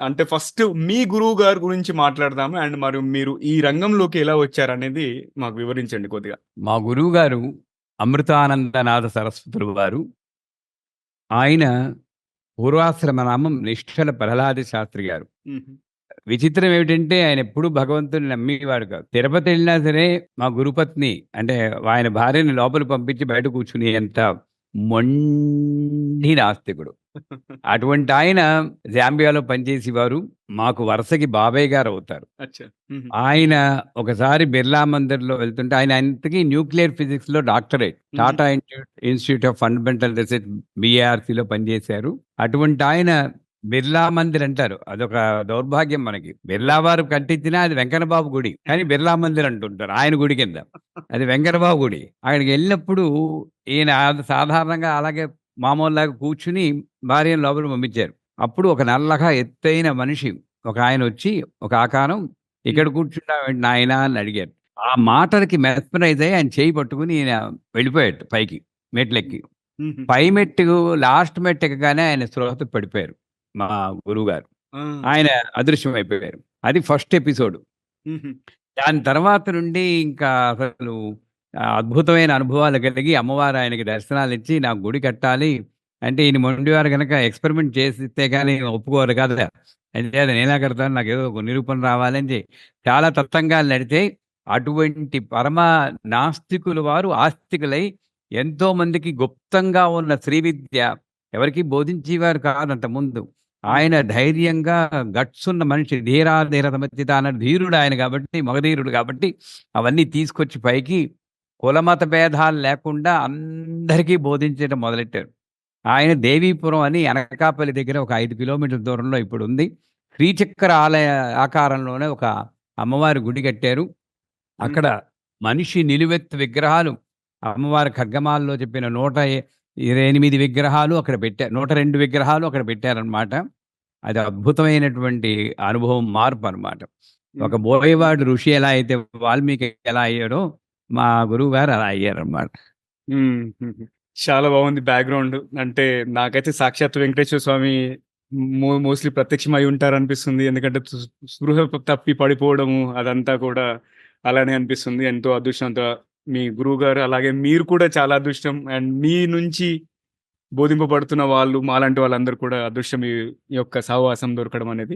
అంటే ఫస్ట్ మీ గురువు గారి గురించి మాట్లాడదాము. అండ్ మరి మీరు ఈ రంగంలోకి ఎలా వచ్చారనేది మాకు వివరించండి కొద్దిగా. మా గురువు గారు అమృతానందనాథ సరస్వతులు వారు. ఆయన పూర్వాశ్రమ నామం నిష్ఠల ప్రహ్లాద శాస్త్రి గారు. విచిత్రం ఏమిటంటే ఆయన ఎప్పుడూ భగవంతుడిని నమ్మేవాడు కాదు. తిరుపతి వెళ్ళినా సరే మా గురుపత్ని అంటే ఆయన భార్యని లోపలికి పంపించి బయట కూర్చునేంత మొండి నాస్తికుడు. అటువంటి ఆయన జాంబియాలో పనిచేసేవారు. మాకు వరుసకి బాబాయ్ గారు అవుతారు. ఆయన ఒకసారి బిర్లా మందిర్‌లో వెళ్తుంటే ఆయన ఇంతకీ న్యూక్లియర్ ఫిజిక్స్‌లో డాక్టరేట్. హుహు. Tata institute institute of fundamental research బీఏఆర్‌సీలో పనిచేశారు. అటువంటి ఆయన బిర్లా మందిర్ అంటారు. అదొక దౌర్భాగ్యం మనకి. బిర్లా వారు కట్టించినా అది వెంకన్న బాబు గుడి. కానీ బిర్లా మందిర్ అంటుంటారు. ఆయన గుడి కింద. అది వెంకన్న బాబు గుడి. అక్కడికి వెళ్ళినప్పుడు ఈయన సాధారణంగా అలాగే మామూలులాగా కూర్చుని భార్యను లోపలికి పంపించారు. అప్పుడు ఒక నల్లగా ఎత్తైన మనిషి ఒక ఆయన వచ్చి ఒక ఆకారం ఇక్కడ కూర్చున్నావేంటి నాయనా అని అడిగారు. ఆ మాటలకి మెస్మరైజ్ అయ్యి ఆయన చేయి పట్టుకుని ఈయన వెళ్ళిపోయాడు పైకి మెట్లెక్కి. పై మెట్టు లాస్ట్ మెట్టు ఎక్కగానే ఆయన స్పృహ పడిపోయారు. మా గురువుగారు. ఆ! ఆయన అదృశ్యం అయిపోయారు. అది ఫస్ట్ ఎపిసోడ్. దాని తర్వాత నుండి ఇంకా అసలు అద్భుతమైన అనుభవాలు కలిగి అమ్మవారు ఆయనకి దర్శనాలు ఇచ్చి నాకు గుడి కట్టాలి అంటే ఈయన మొండివారు కనుక ఎక్స్‌పెరిమెంట్ చేసిస్తే కానీ ఒప్పుకోరు కదా! అంటే అది నేనా కడతాను నాకేదో ఒక నిరూపణ రావాలని చెప్పి చాలా తత్వంగా నడితే అటువంటి పరమ నాస్తికులు వారు ఆస్తికులై ఎంతో మందికి గుప్తంగా ఉన్న శ్రీ విద్య ఎవరికి బోధించేవారు కాదంత ముందు ఆయన ధైర్యంగా గట్స్ ఉన్న మనిషి ధీరా ధీర అన్న ధీరుడు ఆయన కాబట్టి మగధీరుడు కాబట్టి అవన్నీ తీసుకొచ్చి పైకి కులమత భేదాలు లేకుండా అందరికీ బోధించడం మొదలెట్టారు. ఆయన దేవీపురం అని అనకాపల్లి దగ్గర ఒక 5 కిలోమీటర్ల దూరంలో ఇప్పుడుంది. శ్రీచక్ర ఆలయ ఆకారంలోనే ఒక అమ్మవారి గుడి కట్టారు. అక్కడ మనిషి నిలువెత్తు విగ్రహాలు అమ్మవారి ఖడ్గమాలలో చెప్పిన 128 విగ్రహాలు అక్కడ పెట్టారు. 102 విగ్రహాలు అక్కడ పెట్టారనమాట. అది అద్భుతమైనటువంటి అనుభవం మార్పనమాట. ఒక హ్మ్. బోయవాడు ఋషి ఎలా అయితే వాల్మీకి ఎలా అయ్యాడో మా గురువుగారు అలా అయ్యారన్నమాట చాలా బాగుంది బ్యాక్‌గ్రౌండ్. అంటే నాకైతే సాక్షాత్ వెంకటేశ్వర స్వామి మో మోస్ట్‌లీ ప్రత్యక్షమై ఉంటారనిపిస్తుంది. ఎందుకంటే స్పృహ తప్పి పడిపోవడము అదంతా కూడా అలానే అనిపిస్తుంది. ఎంతో అదృష్టంతో మీ గురువు గారు అలాగే మీరు కూడా చాలా అదృష్టం. అండ్ మీ నుంచి బోధింపబడుతున్న వాళ్ళు మాలాంటి వాళ్ళందరూ కూడా అదృష్టం ఈ యొక్క సహవాసం దొరకడం అనేది.